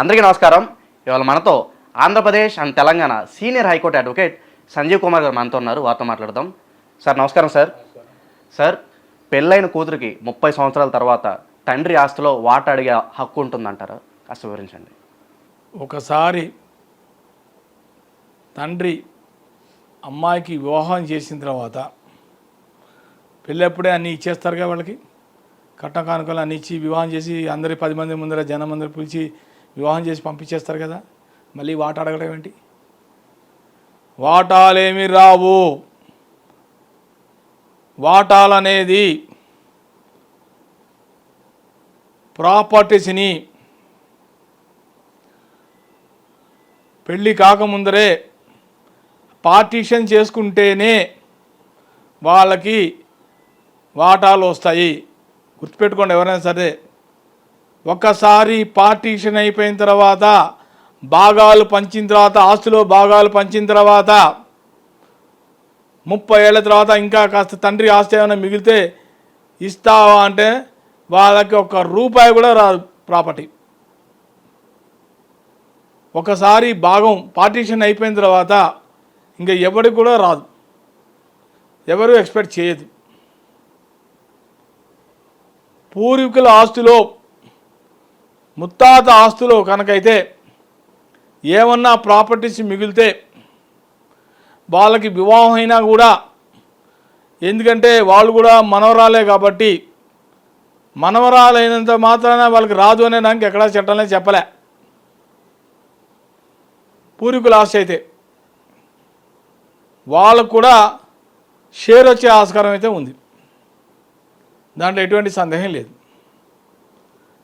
అందరికీ నమస్కారం. ఇవాళ మనతో Andhra Pradesh and Telangana senior high court advocate Sanjeev Kumar garu మనతో ఉన్నారు. వారితో మాట్లాడదాం. సార్ నమస్కారం సార్. సార్ పెళ్ళైన కూతురికి ముప్పై సంవత్సరాల తర్వాత తండ్రి ఆస్తిలో వాట అడిగే హక్కు ఉంటుందంటారా? కాస్త వివరించండి. ఒకసారి తండ్రి అమ్మాయికి వివాహం చేసిన తర్వాత పెళ్ళప్పుడే అన్నీ ఇచ్చేస్తారుగా వాళ్ళకి. కట్న కానుకలు అన్నీ ఇచ్చి వివాహం చేసి అందరి పది మంది ముందర జనం అందరు పిలిచి వివాహం చేసి పంపించేస్తారు కదా. మళ్ళీ వాట అడగడం ఏంటి? వాటాలేమి రావు. వాటాలనేది ప్రాపర్టీస్ని పెళ్ళి కాకముందరే పార్టీషన్ చేసుకుంటేనే వాళ్ళకి వాటాలు వస్తాయి. గుర్తుపెట్టుకోండి ఎవరైనా సరే. ఒక్కసారి పార్టీషన్ అయిపోయిన తర్వాత భాగాలు పంచిన తర్వాత ఆస్తులో భాగాలు పంచిన తర్వాత ముప్పై ఏళ్ళ తర్వాత ఇంకా కాస్త తండ్రి ఆస్తి ఏమైనా మిగిలితే ఇస్తావా అంటే వాళ్ళకి ఒక రూపాయి కూడా రాదు ప్రాపర్టీ. ఒకసారి భాగం పార్టీషన్ అయిపోయిన తర్వాత ఇంకా ఎవరికి కూడా రాదు. ఎవరు ఎక్స్పెక్ట్ చేయదు. పూర్వీకుల ఆస్తులో ముత్తాత ఆస్తులు కనుకైతే ఏమన్నా ప్రాపర్టీస్ మిగిలితే వాళ్ళకి వివాహం అయినా కూడా ఎందుకంటే వాళ్ళు కూడా మనవరాలే కాబట్టి మనవరాలైనంత మాత్రాన వాళ్ళకి రాదు అనే నాకు ఎక్కడా చట్టంలో చెప్పలే. పూర్వీకుల ఆస్తి అయితే వాళ్ళకు కూడా షేర్ వచ్చే ఆస్కారం అయితే ఉంది. దాంట్లో ఎటువంటి సందేహం లేదు.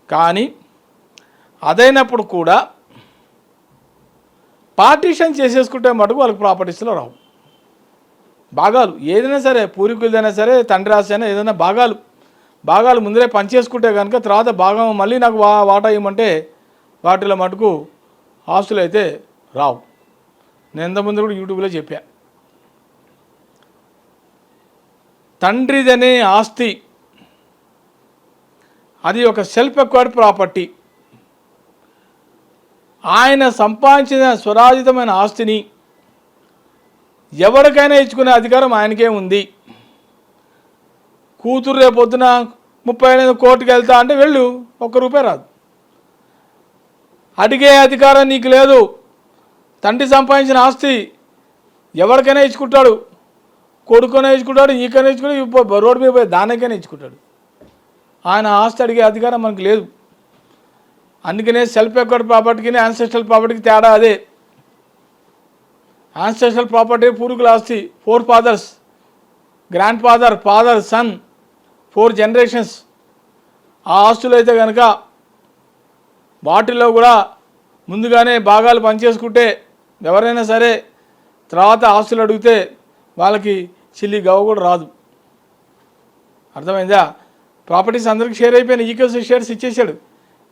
కానీ అదైనప్పుడు కూడా పార్టీషన్ చేసేసుకుంటే మటుకు వాళ్ళకి ప్రాపర్టీస్లో రావు. భాగాలు ఏదైనా సరే పూర్వీకులదైనా సరే తండ్రి ఆస్తి అయినా ఏదైనా భాగాలు. భాగాలు ముందరే పనిచేసుకుంటే కనుక తర్వాత భాగం మళ్ళీ నాకు వా వాటా ఇవ్వమంటే వాటిలో మటుకు ఆస్తులు అయితే రావు. నేను ఇంతకుముందు కూడా యూట్యూబ్లో చెప్పా. తండ్రిదనే ఆస్తి. అది ఒక సెల్ఫ్ ఎక్వైర్డ్ ప్రాపర్టీ ఆయన సంపాదించిన స్వరాజితమైన ఆస్తిని ఎవరికైనా ఇచ్చుకునే అధికారం ఆయనకే ఉంది. కూతురు రేపొద్దున ముప్పై ఐదు కోర్టుకు వెళ్తా అంటే వెళ్ళు ఒక్క రూపాయి రాదు. అడిగే అధికారం నీకు లేదు. తండ్రి సంపాదించిన ఆస్తి ఎవరికైనా ఇచ్చుకుంటాడు. కొడుకునే ఇచ్చుకుంటాడు నీకైనా ఇచ్చుకుంటాడు రోడ్డు మీద పోయి దానికైనా ఇచ్చుకుంటాడు. ఆయన ఆస్తి అడిగే అధికారం మనకు లేదు. అందుకనే సెల్ఫ్ ఎక్వర్డ్ ప్రాపర్టీకి యాన్సెస్ట్రల్ ప్రాపర్టీకి తేడా అదే. యాన్సెస్ట్రల్ ప్రాపర్టీ పూర్వీకుల ఆస్తి forefathers grandfather father son four generations ఆ ఆస్తులు అయితే కనుక వాటిల్లో కూడా ముందుగానే భాగాలు పనిచేసుకుంటే ఎవరైనా సరే తర్వాత ఆస్తులు అడిగితే వాళ్ళకి చిల్లి గవ్వ కూడా రాదు. అర్థమైందా? ప్రాపర్టీస్ అందరికీ షేర్ అయిపోయిన ఈక్వల్స్ షేర్స్ ఇచ్చేసాడు.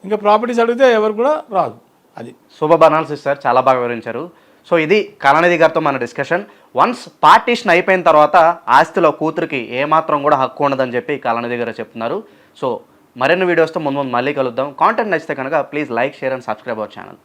ఇంకా ప్రాపర్టీస్ అడిగితే ఎవరు కూడా రాదు. అది. సూపర్ అనాలిసిస్ సార్ చాలా బాగా వివరించారు. సో ఇది కళానిధి గారితో మన డిస్కషన్. వన్స్ పార్టీషన్ అయిపోయిన తర్వాత ఆస్తిలో కూతురికి ఏమాత్రం కూడా హక్కు ఉండదని చెప్పి కళానిధి గారు చెప్తున్నారు. సో మరిన్ని వీడియోస్తో ముందు ముందు మళ్ళీ కలుద్దాం. కాంటెంట్ నచ్చితే కనుక please like share and subscribe our channel